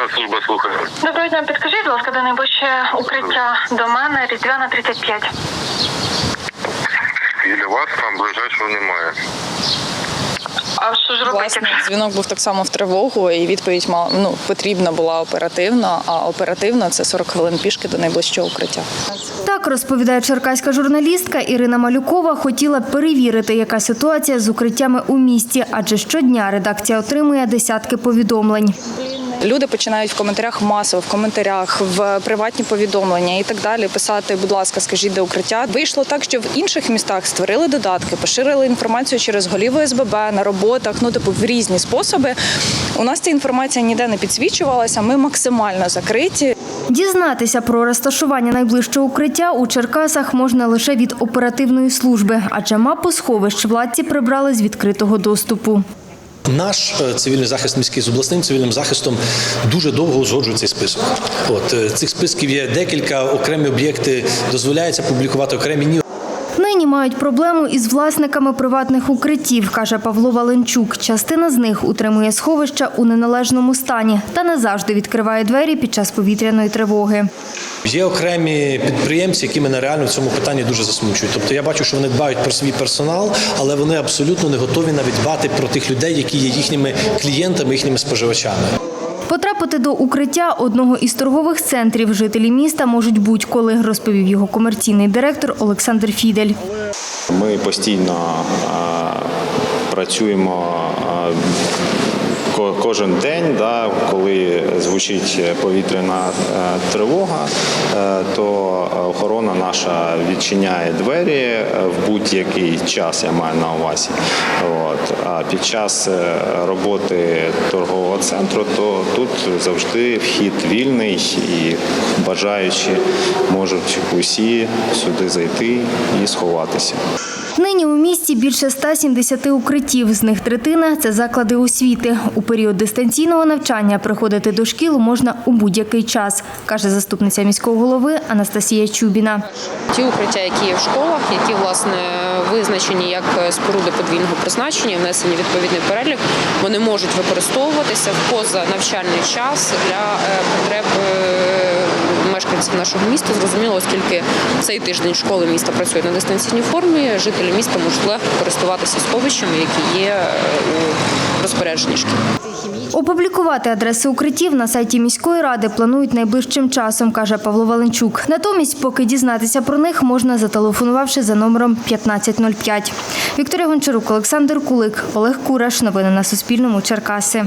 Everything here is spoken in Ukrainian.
Оперативна служба слухає. Доброго дня, підкажіть, будь ласка, де найближче укриття до мене, Різдвяна 35. Біля вас там ближайшого немає. А що ж робити? Власне, дзвінок був так само в тривогу, і відповідь мала ну потрібна була оперативно. А оперативно це 40 хвилин пішки до найближчого укриття. Так розповідає черкаська журналістка Ірина Малюкова. Хотіла перевірити, яка ситуація з укриттями у місті, адже щодня редакція отримує десятки повідомлень. Люди починають в коментарях масово, в коментарях, в приватні повідомлення і так далі писати, будь ласка, скажіть, де укриття. Вийшло так, що в інших містах створили додатки, поширили інформацію через голів ОСББ на роботах, ну типу в різні способи. У нас ця інформація ніде не підсвічувалася. Ми максимально закриті. Дізнатися про розташування найближчого укриття у Черкасах можна лише від оперативної служби, адже мапу сховищ владці прибрали з відкритого доступу. Наш е, цивільний захист міський з обласним цивільним захистом дуже довго узгоджує цей список. От е, цих списків є декілька, окремі об'єкти дозволяється публікувати, окремі ні. Нині мають проблему із власниками приватних укриттів, каже Павло Валенчук. Частина з них утримує сховища у неналежному стані та не завжди відкриває двері під час повітряної тривоги. Є окремі підприємці, які мене реально в цьому питанні дуже засмучують. Тобто я бачу, що вони дбають про свій персонал, але вони абсолютно не готові навіть дбати про тих людей, які є їхніми клієнтами, їхніми споживачами. Потрапити до укриття одного із торгових центрів жителі міста можуть будь-коли, розповів його комерційний директор Олександр Фідель. Ми постійно працюємо кожен день, да, коли звучить повітряна е, тривога, е, то охорона наша відчиняє двері е, в будь-який час, я маю на увазі. От. А під час е, роботи центру, то тут завжди вхід вільний і бажаючі можуть усі сюди зайти і сховатися. Нині у місті більше 170 укриттів, з них третина – це заклади освіти. У період дистанційного навчання приходити до шкіл можна у будь-який час, каже заступниця міського голови Анастасія Чубіна. Ті укриття, які є в школах, які власне визначені як споруди подвійного призначення, внесені відповідний перелік, вони можуть використовуватися в позанавчальний час для е, потреб е, мешканців нашого міста. Зрозуміло, оскільки цей тиждень школи міста працюють на дистанційній формі, жителі міста можуть легко користуватися сховищами, які є е, у розпорядженні шкіл. Опублікувати адреси укриттів на сайті міської ради планують найближчим часом, каже Павло Валенчук. Натомість, поки дізнатися про них, можна зателефонувавши за номером 1505. Вікторія Гончарук, Олександр Кулик, Олег Кураш. Новини на Суспільному. Черкаси.